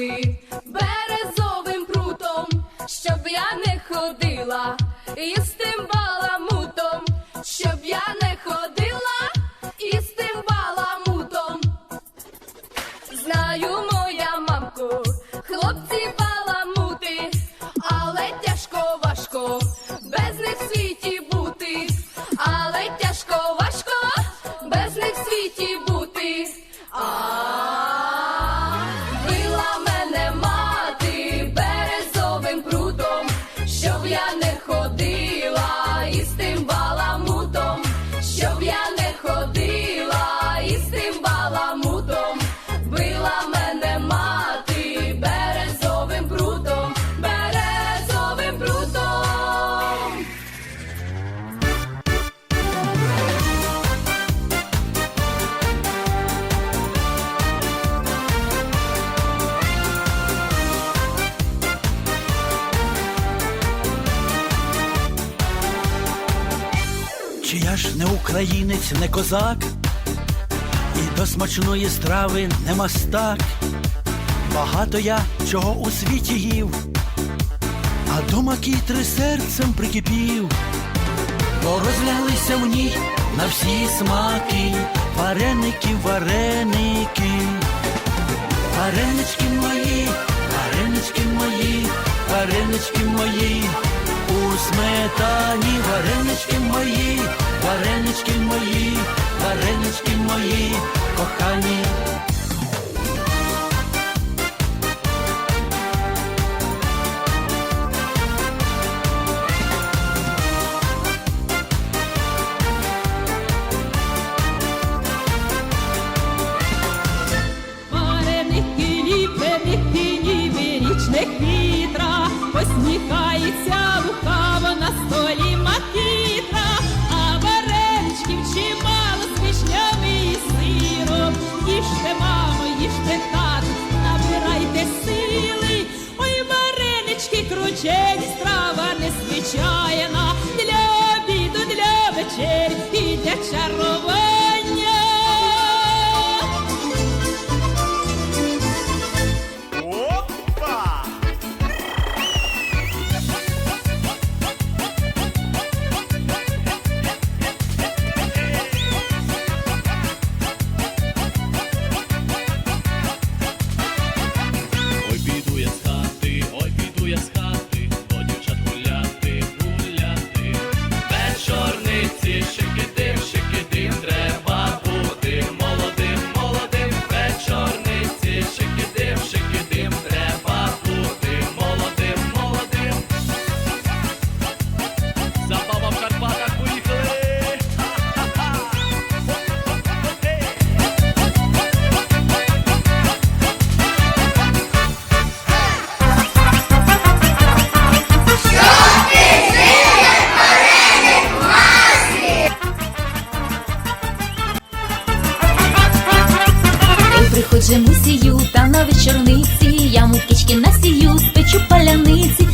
мати березовим прутом, щоб я не ходила тим Чи я ж не українець, не козак, і до смачної страви не мастак. Багато я чого у світі їв, а до макітри серцем прикипів, бо розляглися в ній на всі смаки, вареники, вареники, варенички мої, варенички мої, варенички мої, сметані варенички мої, варенички мої, варенички мої, кохані. Вареники, ліпеники, ніби річних вітра, посміхається варенички кручені, страва незвичайна, для обіду, для вечері і для чарування. Приходжу мусію та на вечорниці, я мукички насію, спечу паляниці,